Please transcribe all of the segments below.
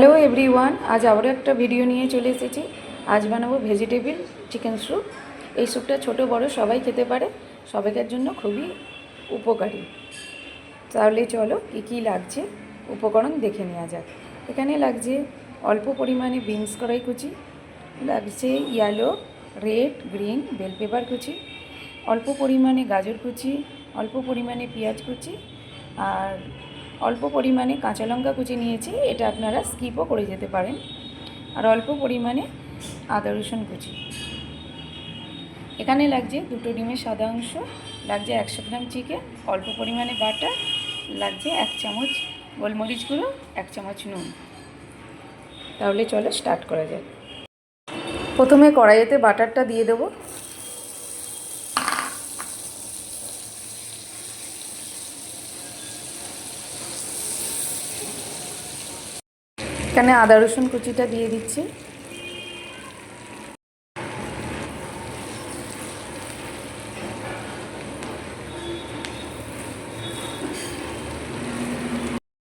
Hello everyone, আজ আবারও একটা ভিডিও নিয়ে চলে এসেছি। আজ বানাবো ভেজিটেবিল চিকেন স্যুপ এই স্যুপটা ছোট, বড়, সবাই খেতে পারে। সবাইকার জন্য খুবই উপকারী। তাহলে চলো কী কী লাগছে? উপকরণ দেখে নেওয়া যাক। এখানে লাগছে অল্প পরিমাণে বিনস কড়াই কুচি, লাগছে yellow red green bell pepper কুচি, অল্প পরিমাণে গাজর কুচি, অল্প পরিমাণে পেঁয়াজ কুচি, আর অল্প পরিমাণে কাঁচা লঙ্কা কুচি নিয়েছি, এটা আপনারা স্কিপও করে যেতে পারেন। আর অল্প পরিমাণে আদা রসুন কুচি। এখানে লাগছে দুটো ডিমের সাদা অংশ, লাগছে একশো গ্রাম চিকেন, অল্প পরিমাণে বাটার লাগছে এক চামচ গোলমরিচ গুঁড়ো, এক চামচ নুন। তাহলে চলো স্টার্ট করা যাক। প্রথমে কড়াইতে বাটারটা দিয়ে দেবো। এখানে আদা রসুন কুচিটা দিয়ে দিচ্ছি।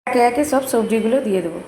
একে একে সব সবজিগুলো দিয়ে দেবো।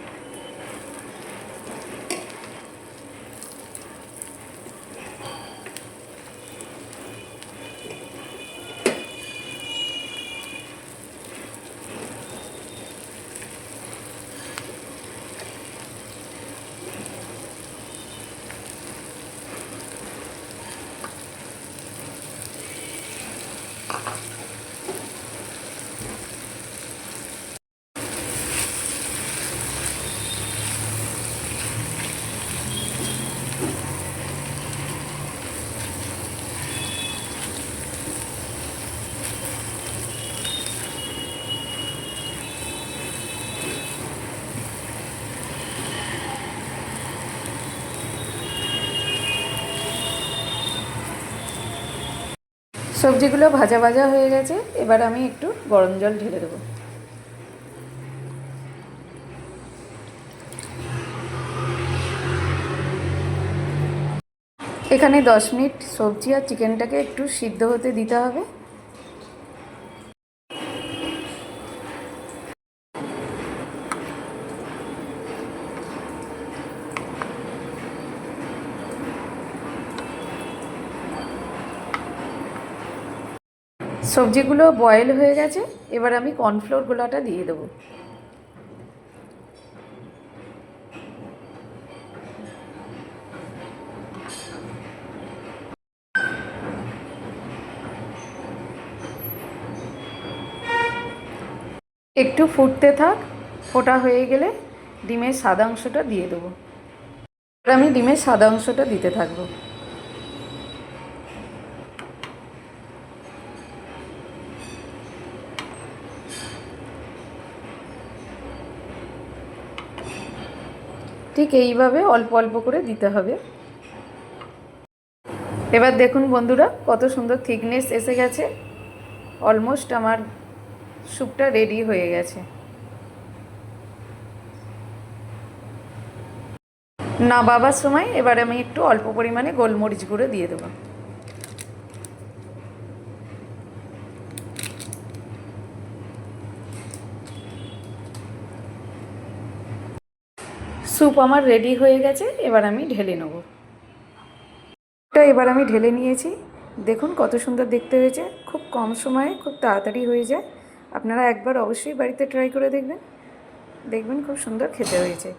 সবজিগুলো ভাজা ভাজা হয়ে গেছে, এবার আমি একটু গরম জল ঢেলে দেবো। এখানে দশ মিনিট সবজি আর চিকেনটাকে একটু সিদ্ধ হতে দিতে হবে। সবজিগুলো বয়েল হয়ে গেছে, এবার আমি কর্নফ্লোর গোলাটা দিয়ে দেবো। একটু ফুটতে থাক, ফোটা হয়ে গেলে ডিমের সাদা অংশটা দিয়ে দেবো। আমি ডিমের সাদা অংশটা দিতে থাকব। ঠিক এইভাবে অল্প অল্প করে দিতে হবে। এবার দেখুন বন্ধুরা, কত সুন্দর থিকনেস এসে গেছে। অলমোস্ট আমার স্যুপটা রেডি হয়ে গেছে। না বাবার সময় এবার আমি একটু অল্প পরিমাণে গোলমরিচ গুঁড়ো দিয়ে দেবো। স্যুপ আমার রেডি হয়ে গেছে, এবার আমি ঢেলে নেব। এটা এবার আমি ঢেলে নিয়েছি। দেখুন কত সুন্দর দেখতে হয়েছে। খুব কম সময়ে খুব তাড়াতাড়ি হয়ে যায়। আপনারা একবার অবশ্যই বাড়িতে ট্রাই করে দেখবেন। দেখবেন খুব সুন্দর খেতে হয়েছে।